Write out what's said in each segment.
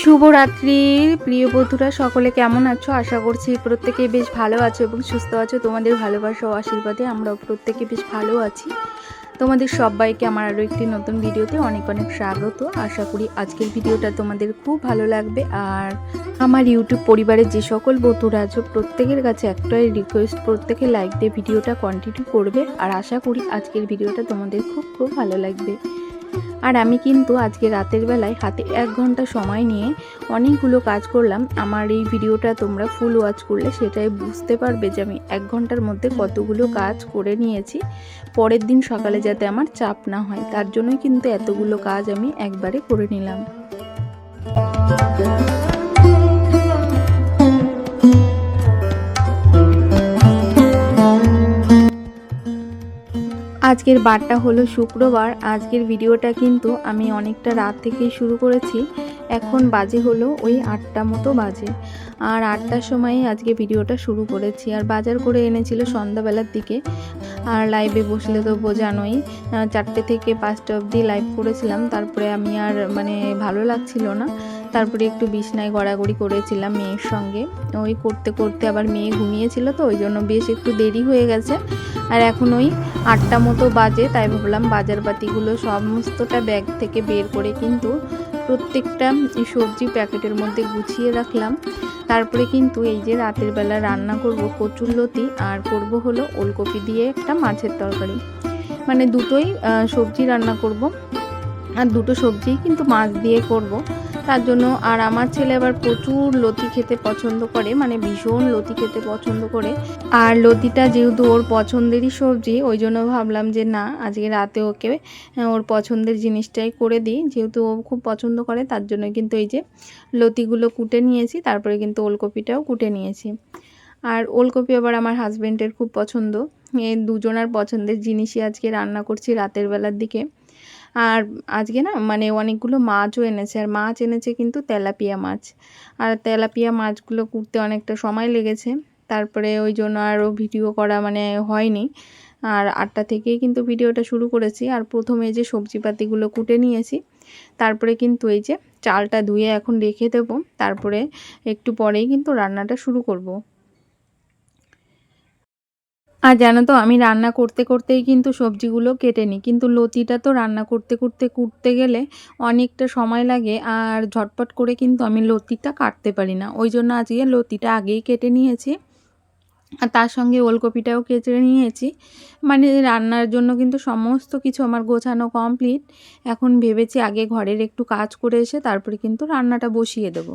শুভরাত্রির প্রিয় বন্ধুরা, সকলে কেমন আছো? আশা করছি প্রত্যেকে বেশ ভালো আছো এবং সুস্থ আছো। তোমাদের ভালোবাসা ও আশীর্বাদে আমরা প্রত্যেকে বেশ ভালো আছি। তোমাদের সবাইকে আমার আরও একটি নতুন ভিডিওতে অনেক অনেক স্বাগত। আশা করি আজকের ভিডিওটা তোমাদের খুব ভালো লাগবে। আর আমার ইউটিউব পরিবারের যে সকল বন্ধুরা আছো, প্রত্যেকের কাছে একটাই রিকোয়েস্ট প্রত্যেকে লাইক দিয়ে ভিডিওটা কন্টিনিউ করবে। আর আশা করি আজকের ভিডিওটা তোমাদের খুব খুব ভালো লাগবে। আর আমি কিন্তু আজকে রাতের বেলায় হাতে এক ঘণ্টা সময় নিয়ে অনেকগুলো কাজ করলাম। আমার এই ভিডিওটা তোমরা ফুল ওয়াচ করলে সেটাই বুঝতে পারবে যে আমি এক ঘণ্টার মধ্যে কতগুলো কাজ করে নিয়েছি। পরের দিন সকালে যাতে আমার চাপ না হয় তার জন্যই কিন্তু এতগুলো কাজ আমি একবারে করে নিলাম। আজকের বারটা হলো শুক্রবার। আজকের ভিডিওটা কিন্তু আমি অনেকটা রাত থেকেই শুরু করেছি। এখন বাজে হলো ওই আটটা মতো বাজে। আর আটটার সময় আজকে ভিডিওটা শুরু করেছি। আর বাজার করে এনেছিল সন্ধ্যাবেলার দিকে। আর লাইভে বসলে তো বোঝানোই চারটে থেকে পাঁচটা অবধি লাইভ করেছিলাম। তারপরে আমি আর মানে ভালো লাগছিল না। তারপরে একটু বিছনায় গড়াগড়ি করেছিলাম মেয়ের সঙ্গে। ওই করতে করতে আবার মেয়ে ঘুমিয়েছিল তো, ওই জন্য বেশ একটু দেরি হয়ে গেছে। আর এখন ওই আটটা মতো বাজে, তাই ভাবলাম বাজারপাতিগুলো সমস্তটা ব্যাগ থেকে বের করে কিন্তু প্রত্যেকটা সবজি প্যাকেটের মধ্যে গুছিয়ে রাখলাম। তারপরে কিন্তু এই যে রাতের বেলা রান্না করব কচুরলতি আর করব হলো ওলকপি দিয়ে একটা মাছের তরকারি। মানে দুটোই সবজি রান্না করব। আর দুটো সবজি কিন্তু মাছ দিয়ে করব। তার জন্য। আর আমার ছেলে আবার প্রচুর লতি খেতে পছন্দ করে মানে ভীষণ লতি খেতে পছন্দ করে। আর লতিটা যেহেতু ওর পছন্দেরই সবজি, ওই জন্য ভাবলাম যে না, আজকে রাতে ওকে ওর পছন্দের জিনিসটাই করে দিই। যেহেতু ও খুব পছন্দ করে, তার জন্য কিন্তু এই যে লতিগুলো কুটে নিয়েছি, তারপরে কিন্তু ওলকপিটাও কুটে নিয়েছি। আর ওলকপি আবার আমার হাজব্যান্ডের খুব পছন্দ। এই দুজনার পছন্দের জিনিসই আজকে রান্না করছি রাতের বেলার দিকে। আর আজকে না মানে অনেকগুলো মাছও এনেছে, আর মাছ এনেছে কিন্তু তেলাপিয়া মাছ আর তেলাপিয়া মাছগুলো কুটতে অনেকটা সময় লেগেছে, তারপরে ওই জন্য আরও ভিডিও করা মানে হয়নি আর আটটা থেকেই কিন্তু ভিডিওটা শুরু করেছি, আর প্রথমে যে সবজিপাতিগুলো কুটে নিয়েছি, তারপরে কিন্তু এই যে চালটা ধুয়ে এখন রেখে দেবো, তারপরে একটু পরেই কিন্তু রান্নাটা শুরু করব। আর জানো তো, আমি রান্না করতে করতেই কিন্তু সবজিগুলো কেটে নিই। কিন্তু লতিটা তো রান্না করতে করতে কুটতে গেলে অনেকটা সময় লাগে আর ঝটপট করে কিন্তু আমি লতিটা কাটতে পারি না। ওই জন্য আজকে লতিটা আগেই কেটে নিয়েছি। আর তার সঙ্গে ওলকপিটাও কেটে নিয়েছি। মানে রান্নার জন্য কিন্তু সমস্ত কিছু আমার গোছানো কমপ্লিট এখন ভেবেছি আগে ঘরের একটু কাজ করে এসে তারপরে কিন্তু রান্নাটা বসিয়ে দেবো।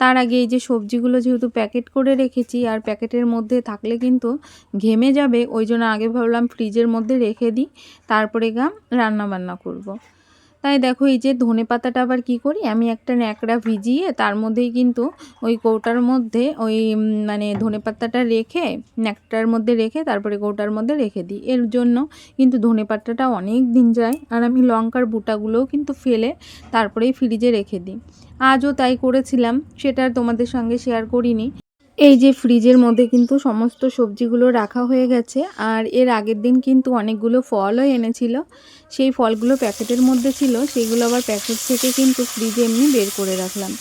তার আগে এই যে সবজিগুলো যেহেতু প্যাকেট করে রেখেছি আর প্যাকেটের মধ্যে থাকলে কিন্তু ঘেমে যাবে, ওই জন্য আগে ভাবলাম ফ্রিজের মধ্যে রেখে দিই, তারপরে গা রান্না বান্না করব। তাই দেখো এই যে ধনে পাতাটা আবার কি করি? আমি একটা ন্যাকড়া ভিজিয়ে তার মধ্যেই কিন্তু ওই কৌটার মধ্যে ওই মানে ধনে পাতাটা রেখে ন্যাকটার মধ্যে রেখে তারপরে কৌটার মধ্যে রেখে দিই। এর জন্য কিন্তু ধনে পাতাটা অনেক দিন যায় আর আমি লঙ্কার বুটাগুলোও কিন্তু ফেলে তারপরেই ফ্রিজে রেখে দিই। আজও তাই করেছিলাম, সেটা তোমাদের সঙ্গে শেয়ার করিনি। এই যে ফ্রিজের মধ্যে কিন্তু সমস্ত সবজিগুলো রাখা হয়ে গেছে, আর এর আগের দিন কিন্তু অনেকগুলো ফলও এনেছিল। সেই ফলগুলো প্যাকেটের মধ্যে ছিল, সেগুলো আবার প্যাকেট থেকে কিন্তু ফ্রিজে এমনি বের করে রাখলাম।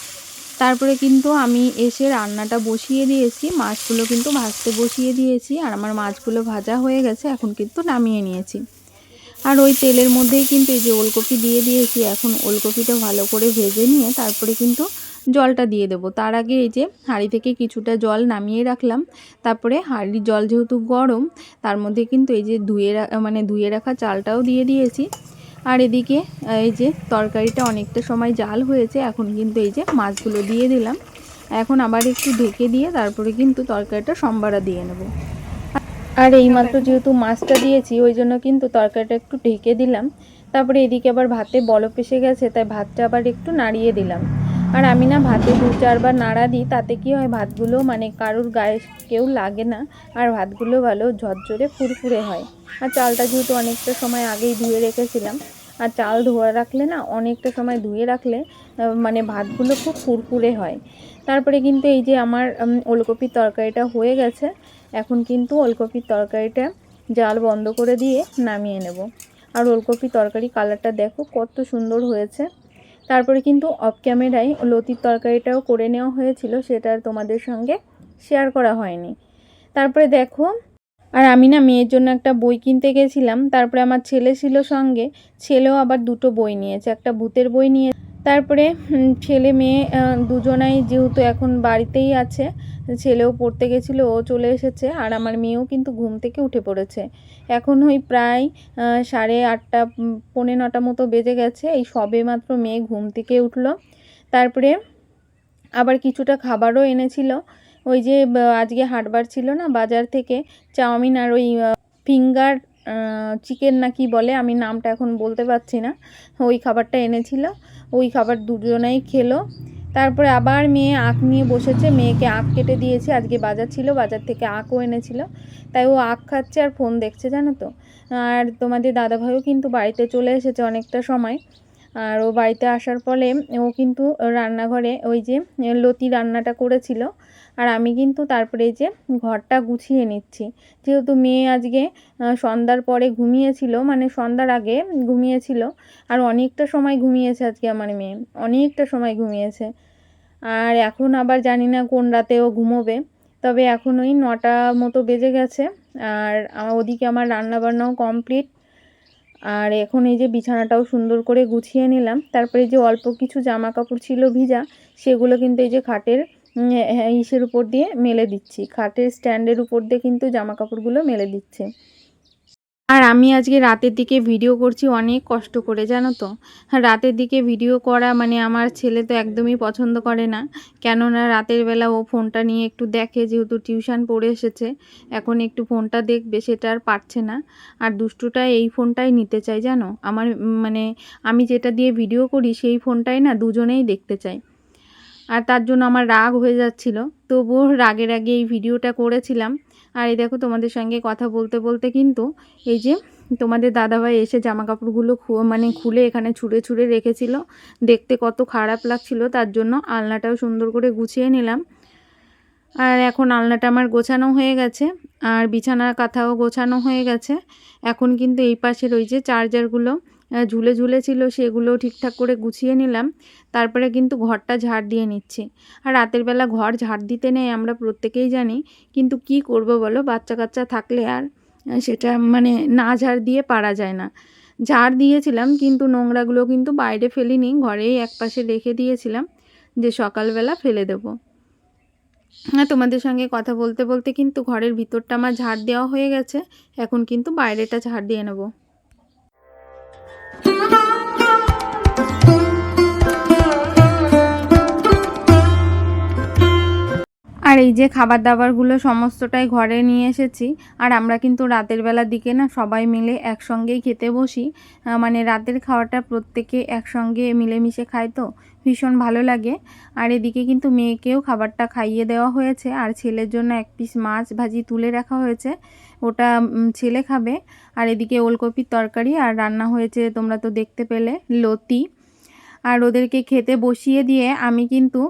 তারপরে কিন্তু আমি এসে রান্নাটা বসিয়ে দিয়েছি, মাছগুলো কিন্তু ভাজতে বসিয়ে দিয়েছি, আর আমার মাছগুলো ভাজা হয়ে গেছে, এখন কিন্তু নামিয়ে নিয়েছি। আর ওই তেলের মধ্যেই কিন্তু এই যে ওলকপি দিয়ে দিয়েছি, এখন ওলকপিটা ভালো করে ভেজে নিয়ে তারপরে কিন্তু জলটা দিয়ে দেবো। তার আগে এই যে হাঁড়ি থেকে কিছুটা জল নামিয়ে রাখলাম। তারপরে হাঁড়ির জল যেহেতু গরম, তার মধ্যে কিন্তু এই যে ধুয়ে মানে ধুয়ে রাখা চালটাও দিয়ে দিয়েছি। আর এদিকে, এই যে তরকারিটা অনেকটা সময় জাল হয়েছে, এখন কিন্তু এই যে মাছগুলো দিয়ে দিলাম। এখন আবার একটু ঢেকে দিয়ে তারপরে কিন্তু তরকারিটা সম্বারা দিয়ে নেব। আর এইমাত্র যেহেতু মাছটা দিয়েছি, ওই জন্য কিন্তু তরকারিটা একটু ঢেকে দিলাম। তারপরে এদিকে আবার ভাতে বলপ এসে গেছে, তাই ভাতটা আবার একটু নাড়িয়ে দিলাম। আর আমি না ভাতে দু চারবার নাড়া দিই, তাতে কি হয় ভাতগুলো মানে কারুর গায়ে কেউ লাগে না আর ভাতগুলো ভালো ঝরঝরে ফুরফুরে হয়। আর চালটা যেহেতু অনেকটা সময় আগেই ধুয়ে রেখেছিলাম, আর চাল ধোয়া রাখলে না অনেকটা সময় ধুয়ে রাখলে মানে ভাতগুলো খুব ফুরফুরে হয়। তারপরে কিন্তু এই যে আমার ওলকপির তরকারিটা হয়ে গেছে, এখন কিন্তু ওলকপির তরকারিটা জাল বন্ধ করে দিয়ে নামিয়ে নেব। আর ওলকপি তরকারি কালারটা দেখো কত সুন্দর হয়েছে। তারপরে কিন্তু অফ ক্যামেরায় লতির তরকারিটাও করে নেওয়া হয়েছিল, সেটা তোমাদের সঙ্গে শেয়ার করা হয়নি। তারপরে দেখো, আর আমি না মেয়ের জন্য একটা বই কিনতে গেছিলাম, তারপরে আমার ছেলে ছিল সঙ্গে, ছেলেও আবার দুটো বই নিয়েছে, একটা ভূতের বই নিয়ে। তারপরে ছেলে মেয়ে দুজনাই যেহেতু এখন বাড়িতেই আছে ছেলেও পড়তে গেছিল, ও চলে এসেছে আর আমার মেয়েও কিন্তু ঘুম থেকে উঠে পড়েছে। এখন ওই প্রায় সাড়ে আটটা পৌনে নটা মতো বেজে গেছে, এই সবে মাত্র মেয়ে ঘুম থেকে উঠল। তারপরে আবার কিছুটা খাবারও এনেছিল। ওই যে আজকে হাটবার ছিল না বাজার থেকে, চাউমিন আর ওই ফিঙ্গার চিকেন না কি বলে, আমি নামটা এখন বলতে পারছি না। ওই খাবারটা এনেছিল, ওই খাবার দুজনেই খেলো। তারপরে আবার মেয়ে আখ নিয়ে বসেছে। মেয়েকে আখ কেটে দিয়েছে। আজকে বাজার ছিল, বাজার থেকে আখও এনেছিল। তাই ও আখ খাচ্ছে আর ফোন দেখছে, জানো তো। আর তোমাদের দাদাভাইও কিন্তু বাড়িতে চলে এসেছে অনেকটা সময়। আর ও বাড়িতে আসার ফলে ও কিন্তু রান্নাঘরে ওই যে লতি রান্নাটা করেছিল। আর আমি কিন্তু তারপরে যে ঘরটা গুছিয়ে নিচ্ছি। যেহেতু মেয়ে আজকে সন্ধ্যার পরে ঘুমিয়েছিল মানে সন্ধ্যার আগে ঘুমিয়েছিল, আর অনেকটা সময় ঘুমিয়েছে আজকে আমার মেয়ে, অনেকটা সময় ঘুমিয়েছে। আর এখন আবার জানি না কোন রাতে ও ঘুমোবে, তবে এখন ওই নটা মতো বেজে গেছে, আর ওদিকে আমার রান্নাবান্নাও কমপ্লিট। আর এখন এই যে বিছানাটাও সুন্দর করে গুছিয়ে নিলাম, তারপরে যে অল্প কিছু জামা কাপড় ছিল ভিজা, সেগুলো কিন্তু এই যে খাটের ইসের উপর দিয়ে মেলে দিচ্ছি। খাটের স্ট্যান্ডের উপর দিয়ে কিন্তু জামা কাপড়গুলো মেলে দিচ্ছে। আর আমি আজকে রাতের দিকে ভিডিও করছি, অনেক কষ্ট করে, জানো তো? রাতের দিকে ভিডিও করা মানে আমার ছেলে তো একদমই পছন্দ করে না। কেননা রাতের বেলা ও ফোনটা নিয়ে একটু দেখে, যেহেতু টিউশন পড়ে এসেছে, এখন একটু ফোনটা দেখবে, সেটা আর পারছে না। আর দুষ্টুটা এই ফোনটাই নিতে চাই জানো? আমার মানে আমি যেটা দিয়ে ভিডিও করি, সেই ফোনটাই না দুজনেই দেখতে চাই আর তার জন্য আমার রাগ হয়ে যাচ্ছিল। তবুও রাগের আগে এই ভিডিওটা করেছিলাম। আর এই দেখো তোমাদের সঙ্গে কথা বলতে বলতে কিন্তু এই যে তোমাদের দাদাভাই এসে জামা কাপড়গুলো খু- মানে খুলে এখানে ছুঁড়ে ছুঁড়ে রেখেছিল। দেখতে কত খারাপ লাগছিল। তার জন্য আলনাটাও সুন্দর করে গুছিয়ে নিলাম। আর এখন আলনাটা আমার গোছানো হয়ে গেছে। আর বিছানার কাঁথাও গোছানো হয়ে গেছে। এখন কিন্তু এই পাশের ওই যে চার্জারগুলো ঝুলে ঝুলে ছিল সেগুলো ঠিকঠাক করে গুছিয়ে নিলাম। তারপরে কিন্তু ঘরটা ঝাড় দিয়ে নিচ্ছি। আর রাতের বেলা ঘর ঝাড় দিতে নেই আমরা প্রত্যেকেই জানি, কিন্তু কি করব বলো? বাচ্চা কাচ্চা থাকলে আর সেটা মানে না ঝাড় দিয়ে পারা যায় না। ঝাড় দিয়েছিলাম, কিন্তু নোংরাগুলো কিন্তু বাইরে ফেলিনি, ঘরেই একপাশে রেখে দিয়েছিলাম যে সকালবেলা ফেলে দেবো। হ্যাঁ তোমাদের সঙ্গে কথা বলতে বলতে কিন্তু ঘরের ভিতরটা আমার ঝাড় দেওয়া হয়ে গেছে, এখন কিন্তু বাইরেটা ঝাড় দিয়ে নেব। আর এই যে খাবার দাবারগুলো সমস্তটাই ঘরে নিয়ে এসেছি, আর আমরা কিন্তু রাতের বেলার দিকে না সবাই মিলে একসঙ্গেই খেতে বসি। মানে রাতের খাওয়াটা প্রত্যেকে একসঙ্গে মিলেমিশে খায় তো। ভীষণ ভালো লাগে। আর এদিকে কিন্তু মেয়েকেও খাবারটা খাইয়ে দেওয়া হয়েছে। আর ছেলের জন্য এক পিস মাছ ভাজি তুলে রাখা হয়েছে। ওটা ছেলে খাবে। আর এদিকে ওলকপির তরকারি আর রান্না হয়েছে, তোমরা তো দেখতে পেলে, লতি। আর ওদেরকে খেতে বসিয়ে দিয়ে আমি কিন্তু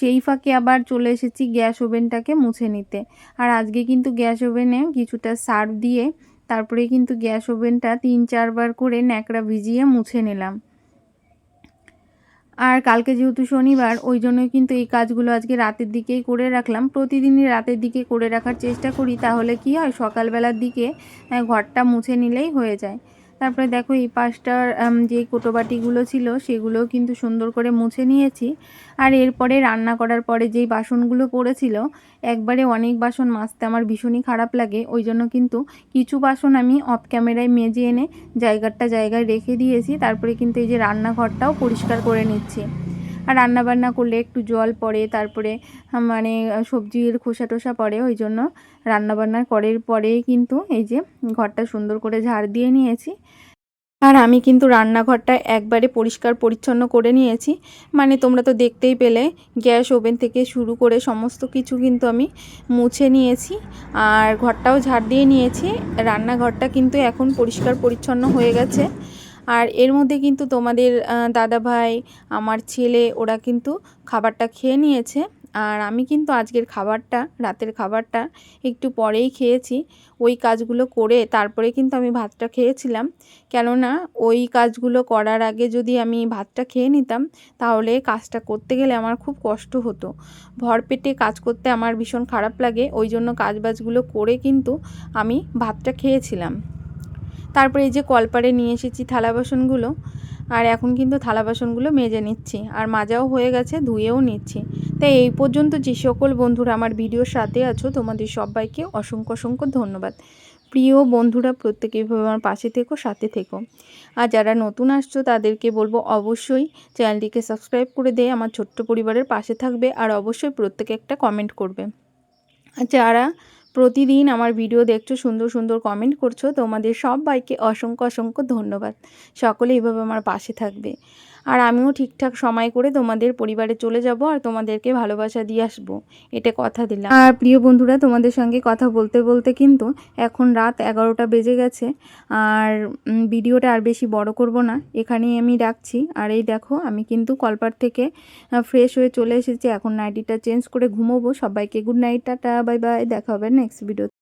সেই ফাঁকে আবার চলে এসেছি গ্যাস ওভেনটাকে মুছে নিতে। আর আজকে কিন্তু গ্যাস ওভেনে কিছুটা সার্ফ দিয়ে, তারপরে কিন্তু গ্যাস ওভেনটা তিন চারবার করে ন্যাকড়া ভিজিয়ে মুছে নিলাম। আর কালকে যেহেতু শনিবার, ওই জন্য কিন্তু এই কাজগুলো আজকে রাতের দিকেই করে রাখলাম। প্রতিদিনই রাতের দিকে করে রাখার চেষ্টা করি, তাহলে কি হয়? সকালবেলার দিকে ঘরটা মুছে নিলেই হয়ে যায়। তারপরে দেখো এই পাশটার যে কোটোবাটিগুলো ছিল সেগুলো কিন্তু সুন্দর করে মুছে নিয়েছি। আর এরপরে রান্না করার পরে যেই বাসনগুলো পড়েছিল, একবারে অনেক বাসন মাজতে আমার ভীষণই খারাপ লাগে। ওই জন্য কিন্তু কিছু বাসন আমি অফ ক্যামেরায় মেজে এনে জায়গাটা জায়গায় রেখে দিয়েছি। তারপরে কিন্তু এই যে রান্নাঘরটাও পরিষ্কার করে নিচ্ছি। আর রান্না বান্না করলে একটু জল পড়ে, তারপরে মানে সবজির খোসা টোসা পড়ে, ওই জন্য রান্না বান্না করার পরেই কিন্তু এই যে ঘরটা সুন্দর করে ঝাড় দিয়ে নিয়েছি। আর আমি কিন্তু রান্নাঘরটা একবারে পরিষ্কার পরিচ্ছন্ন করে নিয়েছি। মানে তোমরা তো দেখতেই পেলে, গ্যাস ওভেন থেকে শুরু করে সমস্ত কিছু কিন্তু আমি মুছে নিয়েছি। আর ঘরটাও ঝাড় দিয়ে নিয়েছি। রান্নাঘরটা কিন্তু এখন পরিষ্কার পরিচ্ছন্ন হয়ে গেছে। আর এর মধ্যে কিন্তু তোমাদের আহ, দাদাভাই আমার ছেলে ওরা কিন্তু খাবারটা খেয়ে নিয়েছে। আর আমি কিন্তু আজকের খাবারটা রাতের খাবারটা একটু পরেই খেয়েছি। ওই কাজগুলো করে তারপরে কিন্তু আমি ভাতটা খেয়েছিলাম। কেননা ওই কাজগুলো করার আগে যদি আমি ভাতটা খেয়ে নিতাম তাহলে কাজটা করতে গেলে আমার খুব কষ্ট হতো। ভরপেটে কাজ করতে আমার ভীষণ খারাপ লাগে। ওই জন্য কাজ বাজগুলো করে কিন্তু আমি ভাতটা খেয়েছিলাম। তারপরে এই যে কলপারে নিয়ে এসেছি থালা বাসনগুলো, আর এখন কিন্তু থালা বাসনগুলো মেজে নিচ্ছি, আর মাজাও হয়ে গেছে, ধুয়েও নিচ্ছি। তাই এই পর্যন্ত যে সকল বন্ধুরা আমার ভিডিওর সাথে আছো, তোমাদের সবাইকে অসংখ্য অসংখ্য ধন্যবাদ। প্রিয় বন্ধুরা, প্রত্যেকে আমার পাশে থেকো, সাথে থেকো। আর যারা নতুন আসছো, তাদেরকে বলব অবশ্যই চ্যানেলটিকে সাবস্ক্রাইব করে দিয়ে আমার ছোট্ট পরিবারের পাশে থাকবে, আর অবশ্যই প্রত্যেকে একটা কমেন্ট করবে। আর যারা প্রতিদিন আমার ভিডিও দেখছ, সুন্দর সুন্দর কমেন্ট করছ, তোমাদের সবাইকে অসংখ্য অসংখ্য ধন্যবাদ। সকলে এভাবে আমার পাশে থাকবে। আর আমিও ঠিকঠাক সময় করে তোমাদের পরিবারে চলে যাব আর তোমাদেরকে ভালোবাসা দিয়ে আসব। এটা কথা দিলাম। আর প্রিয় বন্ধুরা, তোমাদের সঙ্গে কথা বলতে বলতে কিন্তু এখন রাত এগারোটা বেজে গেছে। আর ভিডিওটা আর বেশি বড় করব না। এখানেই আমি রাখছি। আর এই দেখো, আমি কিন্তু কলপার থেকে ফ্রেশ হয়ে চলে এসেছি। এখন নাইটিটা চেঞ্জ করে ঘুমোবো। সবাইকে good night tata bye bye দেখা হবে নেক্সট ভিডিও